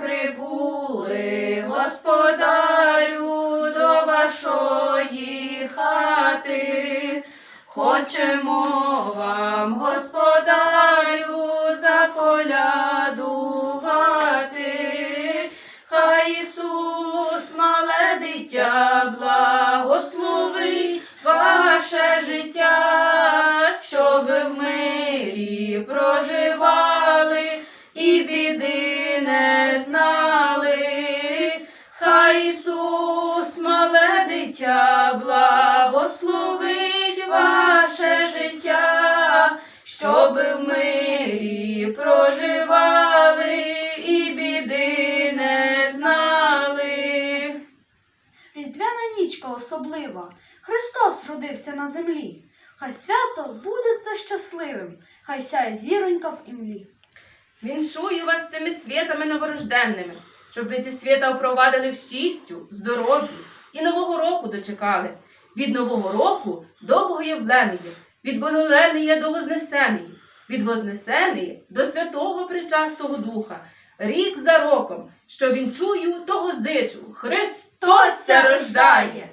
прибули, господарю, до вашої хати. Хочемо вам, господарю, заколядувати. Хай Ісус, мале дитя, благословить ваше життя, щоб в мирі проживали і біди Ісус, мале дитя, благословить ваше життя, щоб в мирі проживали і біди не знали. Різдвяна нічка особлива. Христос родився на землі. Хай свято буде це щасливим, хай сяє зіронька в імлі. Віншую вас цими святами новорожденними, щоб ви ці свята впровадили в щастю, здоров'ю і Нового року дочекали. Від Нового року до Богоявленої, від Богоявленої до Вознесеної, від Вознесеної до Святого Причастого Духа, рік за роком, що вінчую, того зичу, Христос ся рождає.